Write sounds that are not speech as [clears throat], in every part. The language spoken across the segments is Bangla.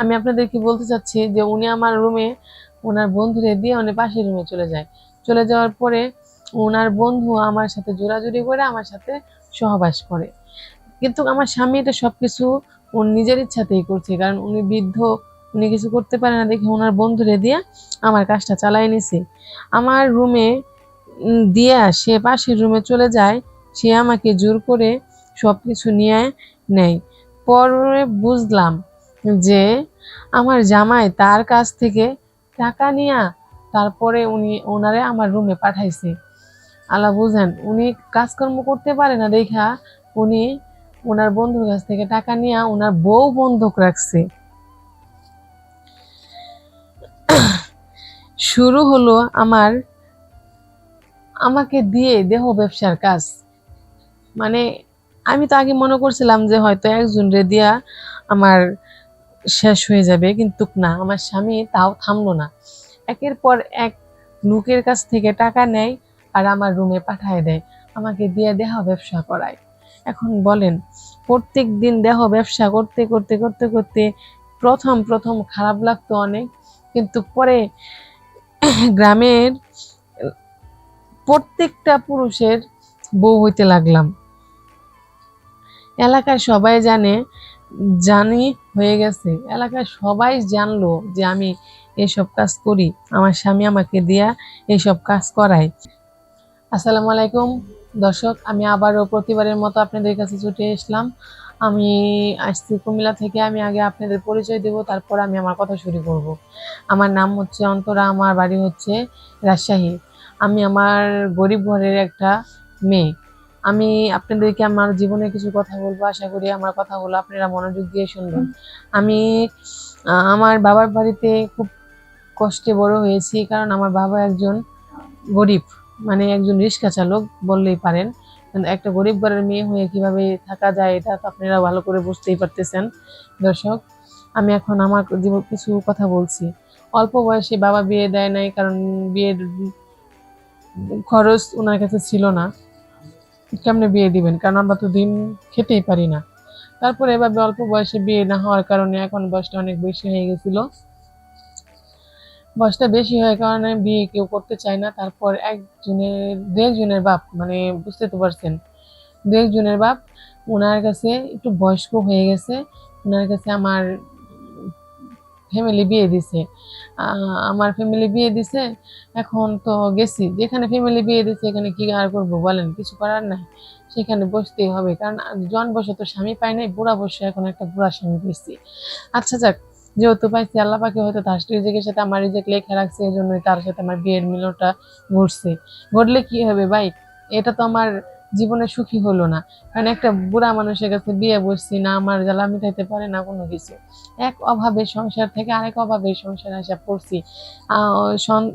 আমি আপনাদেরকে বলতে চাচ্ছি যে উনি আমার রুমে ওনার বন্ধুরে দিয়ে উনি পাশের রুমে চলে যায়। চলে যাওয়ার পরে ওনার বন্ধু আমার সাথে জোরাজুরি করে আমার সাথে সহবাস করে। কিন্তু আমার স্বামী এটা সবকিছু ওর নিজের ইচ্ছাতেই করছে, কারণ উনি বৃদ্ধ, উনি কিছু করতে পারে না দেখে ওনার বন্ধুরে দিয়ে আমার কাজটা চালাই নিছে। আমার রুমে দিয়া সে পাশের রুমে চলে যায়, সে আমাকে জোর করে সব কিছু নিয়ে নেয়। পরে বুঝলাম যে আমার জামাই তার কাছ থেকে টাকা নিয়া তারপরে উনি ওনারে আমার রুমে পাঠাইছে। আল্লাহ বুঝেন, উনি কাজকর্ম করতে পারে না দেখা, উনি ওনার বন্ধুর কাছ থেকে টাকা নিয়ে ওনার বউ বন্ধক রাখছে। শুরু হলো আমার, আমাকে দিয়ে দেহ ব্যবসার কাজ। মানে আমি তো আগে মনে করছিলাম যে হয়তো একজন রে দিয়া আমার শেষ হয়ে যাবে, কিন্তু না, আমার স্বামী তাও থামলো না। একের পর এক লোকের কাছ থেকে টাকা নেয় আর আমার রুমে পাঠায় দেয়। আমাকে দিয়ে দেহ ব্যবসা করায়। এখন বলেন, প্রত্যেক দিন দেহ ব্যবসা করতে করতে করতে করতে প্রথম প্রথম খারাপ লাগতো অনেক, কিন্তু পরে [clears throat] গ্রামের প্রত্যেকটা পুরুষের বউ হইতে লাগলাম। এলাকার সবাই জানে জানি হয়ে গেছে। এলাকায় সবাই জানলো যে আমি এসব কাজ করি। আমার স্বামী আমাকে দিয়া এইসব কাজ করায়। আসসালামু আলাইকুম। দর্শক, আমি আবারও প্রতিবারের মতো আপনাদের কাছে ছুটে আসলাম আমি আসছি কুমিল্লা থেকে। আমি আগে আপনাদের পরিচয় দেব, তারপর আমি আমার কথা শুরু করব। আমার নাম হচ্ছে অন্তরা, আমার বাড়ি হচ্ছে রাজশাহী। আমি আমার গরিব ঘরের একটা মেয়ে। আমি আপনাদেরকে আমার জীবনে কিছু কথা বলব, আশা করি আমার কথাগুলো আপনারা মনোযোগ দিয়ে শুনবেন। আমি আমার বাবার বাড়িতে খুব কষ্টে বড় হয়েছি, কারণ আমার বাবা একজন গরিব মানে একজন রিক্সা চালক বললেই পারেন। একটা গরিব ঘরের মেয়ে হয়ে কীভাবে থাকা যায়, এটা তো আপনারা ভালো করে বুঝতেই পারতেছেন, দর্শক। আমি এখন আমার জীবন কিছু কথা বলছি। অল্প বয়সে বাবা বিয়ে দেয় নাই, কারণ বিয়ের খরচ ওনার কাছে ছিল না। কেমনে বিয়ে দিবেন? কারণ আমরা তো দিন খেতেই পারি না। তারপরে এভাবে অল্প বয়সে বিয়ে না হওয়ার কারণে এখন বয়সটা অনেক বেশি হয়ে গেছিল। বয়সটা বেশি হওয়ার কারণে বিয়ে কেউ করতে চায় না। তারপর একজনের দু একজনের বাপ মানে বুঝতে তো পারছেন দু একজনের বাপ ওনার কাছে একটু বয়স্ক হয়ে গেছে। ওনার কাছে আমার ফ্যামিলি বিয়ে দিছে। আমার ফ্যামিলি বিয়ে দিছে, এখন তো গেছি। যেখানে ফ্যামিলি বিয়ে দিছে, এখানে কি আর করব বলেন? কিছু করার নাই। সেখানে বসতেই হবে। কারণ জন বসে তো স্বামী পাই নাই, বুড়া বসে এখন একটা বুড়া স্বামী পেয়েছি আচ্ছা যাক, যেহেতু পাইছি, আল্লাহ পাকে হয়তো তার রিজেকের সাথে আমার রিজেক লেখা রাখছে, এই জন্যই তার সাথে আমার বিয়ের মিলনটা ঘটছে। ঘটলে কি হবে ভাই? এটা তো আমার জীবনে সুখী হলো না। কারণ একটা বুড়া মানুষের কাছে বিয়ে বসছি, না আমার জ্বালা মিটাইতে পারে, না কোনো কিছু। এক অভাবে সংসার থেকে আরেক অভাবে সংসার আসা পড়ছি।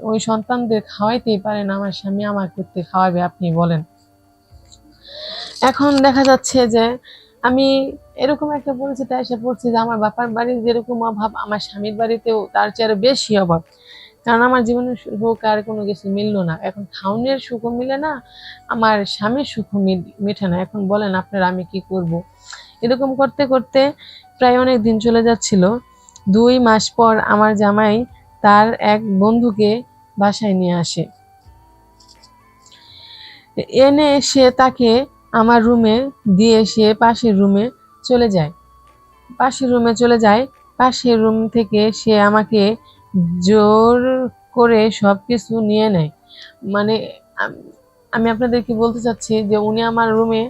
ওই সন্তানদের খাওয়াইতেই পারে না আমার স্বামী আমার করতে খাওয়াবে, আপনি বলেন। এখন দেখা যাচ্ছে যে আমি এরকম একটা পরিস্থিতি এসে পড়ছি যে আমার বাপার বাড়ির যেরকম অভাব, আমার স্বামীর বাড়িতেও তার চেয়ে আরও বেশি অভাব। কারণ আমার জীবনে সুখ আর কোনো কিছু মিললো না। এখন খাওনের সুখও মিলে না, আমার স্বামীর মিল- মেটে না। এখন বলেন, আপনারা আমি কি করব? এরকম করতে করতে প্রায় অনেক দিন চলে যাচ্ছিল। দুই মাস পর আমার জামাই তার এক বন্ধুকে বাসায় নিয়ে আসে। এনে সে তাকে আমার রুমে দিয়ে সে পাশের রুমে চলে যায়। পাশের রুমে চলে যায়। পাশের রুম থেকে সে আমাকে জোর করে সব কিছু নিয়ে নেয়। মানে আম- আপনাদেরকে বলতে চাচ্ছি যে উনি আমার রুমে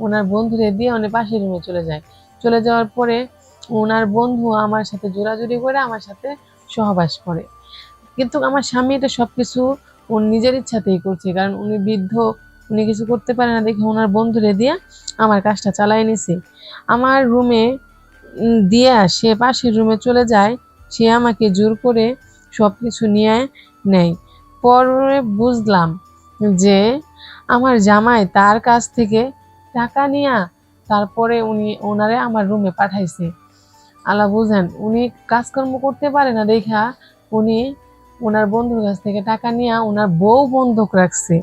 ওনার বন্ধুরে দিয়ে উনি পাশের রুমে চলে যায়। চলে যাওয়ার পরে ওনার বন্ধু আমার সাথে জোরাজুরি করে আমার সাথে সহবাস করে। কিন্তু আমার স্বামী এটা সবকিছু ওর নিজের ইচ্ছাতেই করছে, কারণ উনি বৃদ্ধ, উনি কিছু করতে পারে না দেখে ওনার বন্ধুরে দিয়ে আমার কাজটা চালাই নিছে। আমার রুমে দিয়া সে পাশের রুমে চলে যায় সে আমাকে জোর করে সব কিছু নিয়ে নেয়। পরে বুঝলাম যে আমার জামাই তার কাছ থেকে টাকা নিয়া তারপরে উনি ওনারে আমার রুমে পাঠাইছে। আল্লাহ বুঝেন, উনি কাজকর্ম করতে পারে না দেখা, উনি ওনার বন্ধুর কাছ থেকে টাকা নিয়ে ওনার বউ বন্ধক রাখছে।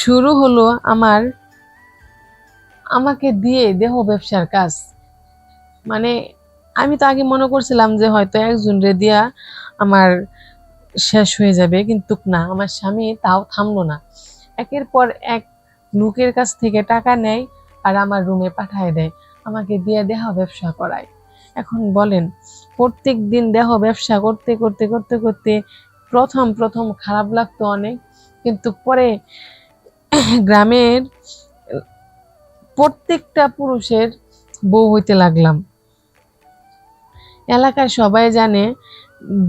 শুরু হলো আমার, আমাকে দিয়ে দেহ ব্যবসার কাজ। মানে আমি তো আগে মনে করছিলাম যে হয়তো একজন রে দিয়া আমার শেষ হয়ে যাবে, কিন্তু না, আমার স্বামী তাও থামলো না। একের পর এক লোকের কাছ থেকে টাকা নেয় আর আমার রুমে পাঠায় দেয়, আমাকে দিয়ে দেহ ব্যবসা করায়। এখন বলেন, প্রত্যেক দিন দেহ ব্যবসা করতে করতে করতে করতে প্রথম প্রথম খারাপ লাগতো অনেক, কিন্তু পরে গ্রামের প্রত্যেকটা পুরুষের বউ হইতে লাগলাম। এলাকার সবাই জানে,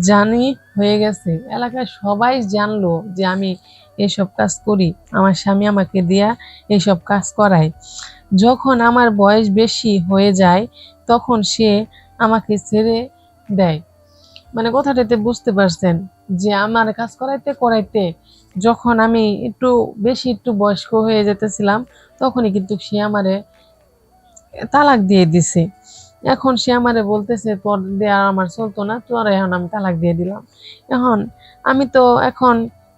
জানি হয়ে গেছে। এলাকার সবাই জানলো যে আমি এসব কাজ করি, আমার স্বামী আমাকে দিয়া এসব কাজ করায়। যখন আমার বয়স বেশি হয়ে যায়, তখন সে আমাকে ছেড়ে দেয়। মানে কথাটাতে বুঝতে পারছেন যে আমার কাজ করাইতে করাইতে যখন আমি একটু বেশি একটু বয়স্ক হয়ে যেতেছিলাম, তখনই কিন্তু সে আমারে তালাক দিয়ে দিছে। এখন সে আমারে বলতেছে, তোর দিয়ে আমার চলতো না, তোর এখন আমি তালাক দিয়ে দিলাম। এখন আমি তো এখন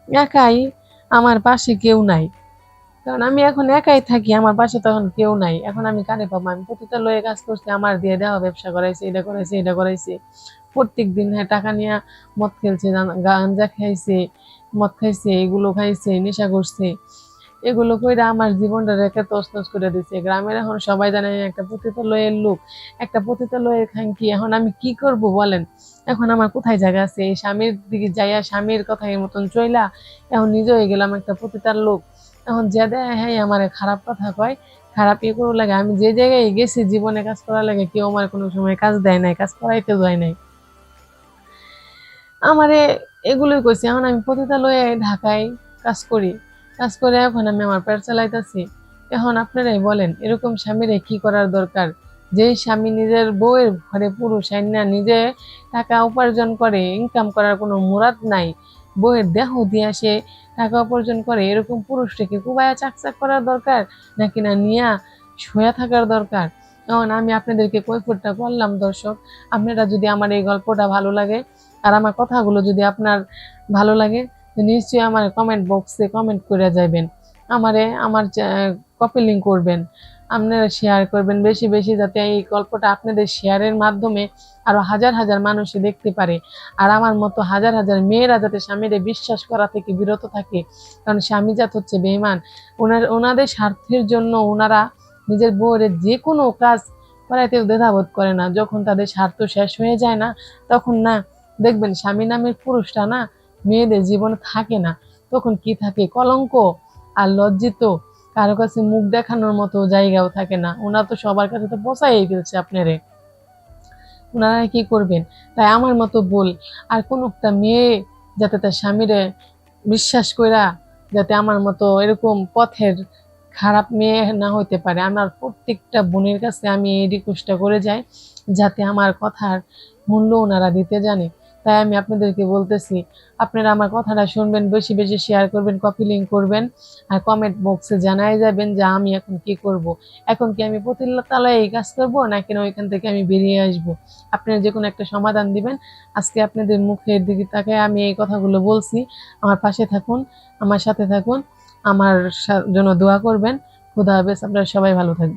একাই, আমার পাশে কেউ নাই। কারণ আমি এখন একাই থাকি, আমার পাশে তখন কেউ নাই। এখন আমি কানে পাবো? আমি প্রতিটা লয়ে কাজ করছি, আমার দিয়ে দেওয়া ব্যবসা করাইছে, এটা করাইছে এটা করাইছে। প্রত্যেক দিন হ্যাঁ টাকা নিয়ে মদ খেলছে গাঞ্জা খাইছে, মদ খাইছে, এগুলো খাইছে, নেশা করছে। এগুলো কইরা আমার জীবনটা রেখে তছনছ করে দিছে। গ্রামের এখন সবাই জানে একটা পতিতালয়ের লোক, একটা পতিতালয়ের খাঙ্কি এখন আমি কি করব বলেন? এখন আমার কোথায় জায়গা আছে? এই স্বামীর দিকে যাইয়া স্বামীর কথা এর মতন চইলা এখন নিজে হয়ে গেলাম একটা পতিতার লোক। এখন যে দেয় হ্যাঁ আমার খারাপ কথা কয়, খারাপ ইয়ে করব লাগে। আমি যে জায়গায় গেছি জীবনে কাজ করার লাগে কেউ আমার কোনো সময় কাজ দেয় নাই, কাজ করাইতে যায় নাই। আমারে এগুলোই কইছে, এখন আমি পতিতালয়ে ঢাকায় কাজ করি। কাজ করে এখন আমি আমার পেট চালাইতেছি। এখন আপনারাই বলেন, এরকম স্বামীরে কি করার দরকার? যে স্বামী নিজের বউয়ের ঘরে পুরুষ, আইনা নিজে টাকা উপার্জন করে ইনকাম করার কোনো মুরাদ নাই, বউয়ের দেহ দিয়ে সে টাকা উপার্জন করে, এরকম পুরুষটাকে কুবায়া চাকচাক করার দরকার? নাকি না নিয়া শুয়ে থাকার দরকার? এখন আমি আপনাদেরকে কৈফতটা করলাম, দর্শক। আপনারা যদি আমার এই গল্পটা ভালো লাগে, আর আমার কথাগুলো যদি আপনার ভালো লাগে নিশ্চয়ই আমার কমেন্ট বক্সে কমেন্ট করে যাবেন আমারে আমার কপি লিঙ্ক করবেন। আপনারা শেয়ার করবেন বেশি বেশি যাতে এই গল্পটা আপনাদের শেয়ারের মাধ্যমে আরও হাজার হাজার মানুষই দেখতে পারে। আর আমার মতো হাজার হাজার মেয়েরা যাতে স্বামীরে বিশ্বাস করা থেকে বিরত থাকে, কারণ স্বামী জাত হচ্ছে বেইমান ওনার ওনাদের স্বার্থের জন্য ওনারা নিজের বউয়ের যে কোনো কাজ করাইতে দ্বিধাবোধ করে না। যখন তাদের স্বার্থ শেষ হয়ে যায় না, তখন না, দেখবেন স্বামী নামের পুরুষটা না মেয়েদের জীবনে থাকে না। তখন কি থাকে? কলঙ্ক আর লজ্জিত, কারও কাছে মুখ দেখানোর মতো জায়গাও থাকে না। ওনারা তো সবার কাছে তো বসাই ফেলছে আপনারে। ওনারা কি করবেন? তাই আমার মতো বল। আর কোন একটা মেয়ে যাতে তার স্বামীরে বিশ্বাস কইরা যাতে আমার মতো এরকম পথের খারাপ মেয়ে না হইতে পারে। আমার প্রত্যেকটা বোনের কাছে আমি এই রিকোয়েস্টটা করে যাই, যাতে আমার কথার মূল্য ওনারা দিতে জানে। তাই আমি আপনাদেরকে বলতেছি, আপনারা আমার কথাটা শুনবেন, বেশি বেশি শেয়ার করবেন কপি লিঙ্ক করবেন, আর কমেন্ট বক্সে জানাই যাবেন যে আমি এখন কি করব। এখন কি আমি প্রতিলায় এই কাজ করব, নাকি না ওইখান থেকে আমি বেরিয়ে আসব। আপনারা যে কোনো একটা সমাধান দিবেন আজকে আপনাদের মুখের দিকে তাকে আমি এই কথাগুলো বলছি আমার পাশে থাকুন, আমার সাথে থাকুন, আমার জন্য দোয়া করবেন খুদা হাফেজ, আপনারা সবাই ভালো থাকবেন